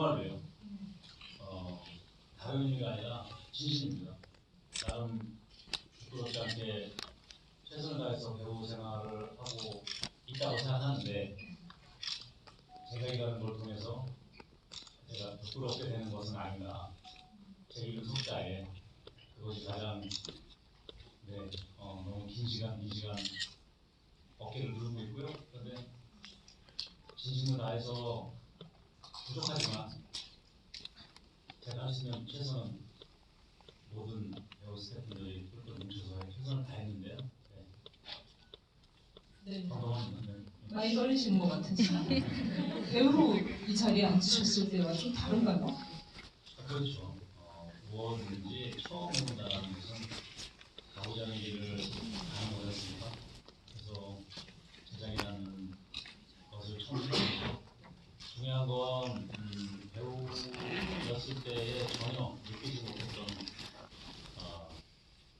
정말로요. 어, 의미가 아니라 진심입니다. 나름 부끄럽지 않게 최선을 다해서 배우 생활을 하고 있다고 생각하는데 제가 일하는 걸 통해서 제가 부끄럽게 되는 것은 아닌가. 제 이름 숫자에 그것이 가장 네, 어, 너무 긴 시간, 긴 시간 어깨를 누르고 있고요. 그런데 진심을 다해서 부족하지만 있는 최선은 모든 배우 스태프들이 똘똘 뭉쳐서 최선을 다했는데요. 네. 네. 많이 떨리시는 것 같아서 배우로 이 자리에 앉으셨을 때와 좀 다른가요? 아, 그렇죠. 어, 무엇인지 처음 해본다는 것은 가고자 하는 길을 가는 거였습니다. 그래서 제작이라는 것을 처음 해보죠. 중요한 건 음, 배우였을 때에 전혀 느끼지 못했던 어,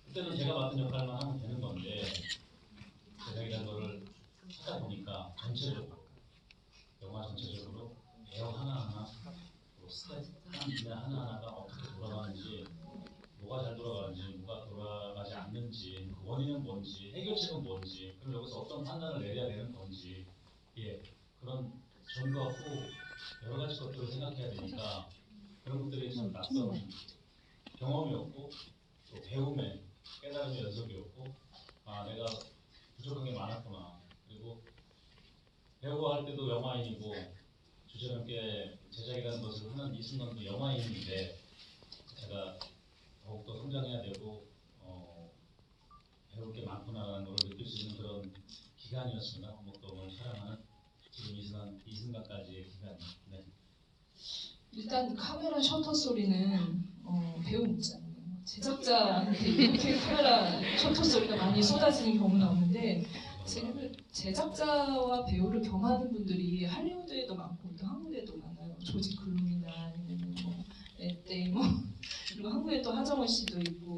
그때는 제가 맡은 역할만 하면 되는 건데 제작이라는 거를 하다 보니까 전체적으로 영화 전체적으로 배우 하나하나 또 스텝 하나하나가 어떻게 돌아가는지 뭐가 잘 돌아가는지 뭐가 돌아가지 않는지 그 원인은 뭔지 해결책은 뭔지 그럼 여기서 어떤 판단을 내려야 되는 건지 예 그런 전과 후 여러 가지 것들을 생각해야 되니까 그런 것들이 참 낯선 경험이었고 또 배움의 깨달음의 연속이었고 아 내가 부족한 게 많았구나. 그리고 배우할 때도 영화인이고 주제넘게 제작이라는 것을 하는 이 순간도 영화인인데 제가 더욱더 성장해야 되고 어, 배울 게 많구나라는 걸 느낄 수 있는 그런 기간이었습니다. 한목동을 사랑하는 지금 이 순간 이 순간까지의 기간. 네. 일단 카메라 셔터 소리는 어, 배우 입장이에요. 제작자한테 이렇게 카메라 셔터 소리가 많이 쏟아지는 경우는 없는데 제- 제작자와 배우를 경하는 분들이 할리우드에도 많고 또 한국에도 많아요. 조지 클루니나 아니면 뭐 렛데이머 그리고 한국에 또 하정우 씨도 있고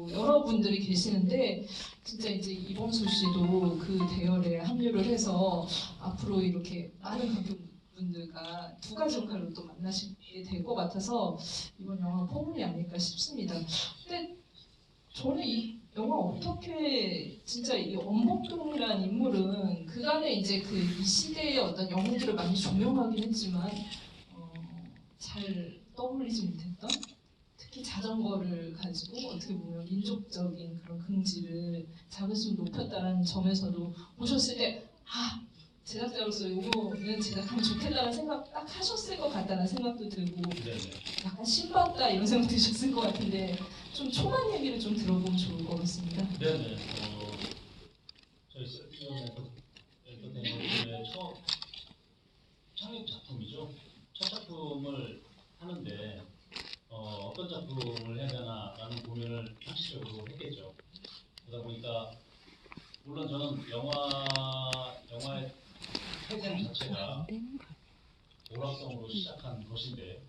분들이 계시는데 진짜 이제 이범수 씨도 그 대열에 합류를 해서 앞으로 이렇게 많은 감독분들과 두 가지 역할로 또 만나시게 될 것 같아서 이번 영화 포문이 아닐까 싶습니다. 근데 저는 이 영화 어떻게 진짜 이 엄복동이라는 인물은 그간에 이제 그 이 시대의 어떤 영웅들을 많이 조명하긴 했지만 어, 잘 떠올리지 못했던 특히 자전거를 가지고 어떻게 보면 민족적인 그런 긍지를 자긍심 높였다는 점에서도 보셨을 때 아 제작자로서 이거는 제작하면 좋겠다는 생각 딱 하셨을 것 같다는 생각도 들고 네, 네. 약간 신받다 이런 생각 드셨을 것 같은데 좀 초반 얘기를 좀좋을 것 같습니다. 네네. 어, 저희 세티온 엔터테인먼트의 첫 창립 작품이죠. 첫 작품을 하는데 어, 어떤 작품을 해야 되나라는 고민을 상식적으로 했겠죠. 그러다 보니까 물론 저는 영화 영화의 태생 자체가 오락성으로 시작한 것인데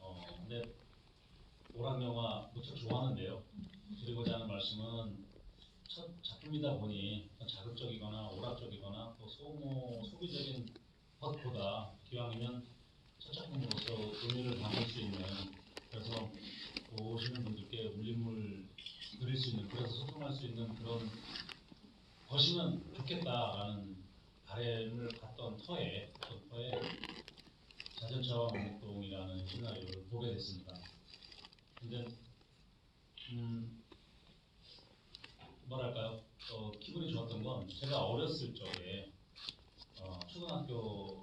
어, 근데 오락 영화 무척 좋아하는데요. 드리고자 하는 말씀은 첫 작품이다 보니 자극적이거나 오락적이거나 또 소모 소비적인 것보다 기왕이면 첫 작품으로서 의미를 담을 수 있는 그래서 보시는 분들께 울림을 드릴 수 있는 그래서 소통할 수 있는 그런 것이면 좋겠다라는 바램을 갖던 터에 그 터에 자전차와 목동이라는 시나리오를 보게 됐습니다. 근데 음 뭐랄까요 어, 기분이 좋았던 건 제가 어렸을 적에 어, 초등학교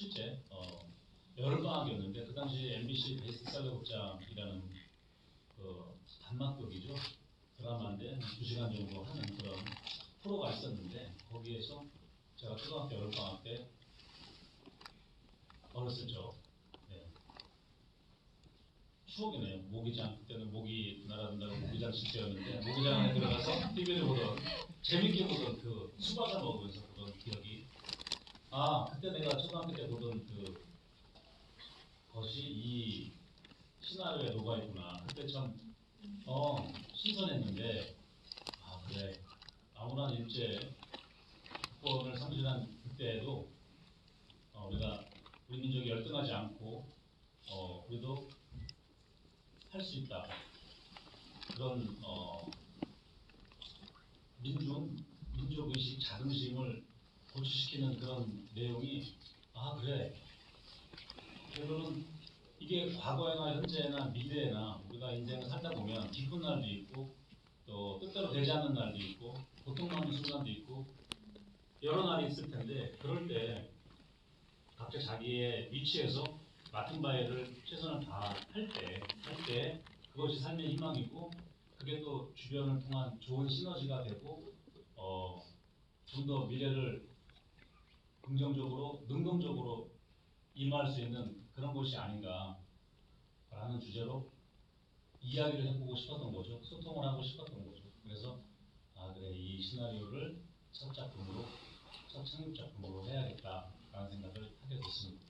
실제 어, 여름 방학이었는데 그 당시 MBC 베스트 셀러 극장이라는 그 단막극이죠 드라마인데 두 시간 정도 하는 그런 프로가 있었는데 거기에서 제가 초등학교 여름 방학 때 어렸을 적 네. 추억이네요. 모기장 그때는 모기 날아든다고 모기장 실제였는데 모기장 안에 들어가서 TV를 보던 재밌게 보던 그 수박을 먹으면서 보던 기억이 아 그때 내가 초등학교 때 보던 그 것이 이 시나리오에 녹아 있구나. 그때 참 어, 신선했는데 아 그래 아무런 일제 국권을 상실한 그때에도 어, 우리가 우리 민족이 열등하지 않고 어, 우리도 할 수 있다. 그런 어, 민중 민족 의식 자긍심을 고취시키는 그런 내용이 아 그래. 그러면 이게 과거에나 현재나 미래나 우리가 인생을 살다 보면 기쁜 날도 있고 또 뜻대로 되지 않는 날도 있고 고통받는 순간도 있고 여러 날이 있을 텐데 그럴 때 각자 자기의 위치에서 맡은 일을 최선을 다할 때, 할 때 그것이 삶의 희망이고 그게 또 주변을 통한 좋은 시너지가 되고 어, 좀 더 미래를 긍정적으로, 능동적으로 임할 수 있는 그런 곳이 아닌가라는 주제로 이야기를 해보고 싶었던 거죠. 소통을 하고 싶었던 거죠. 그래서 아 그래 이 시나리오를 첫 작품으로 첫 창립 작품으로 해야겠다라는 생각을 하게 됐습니다.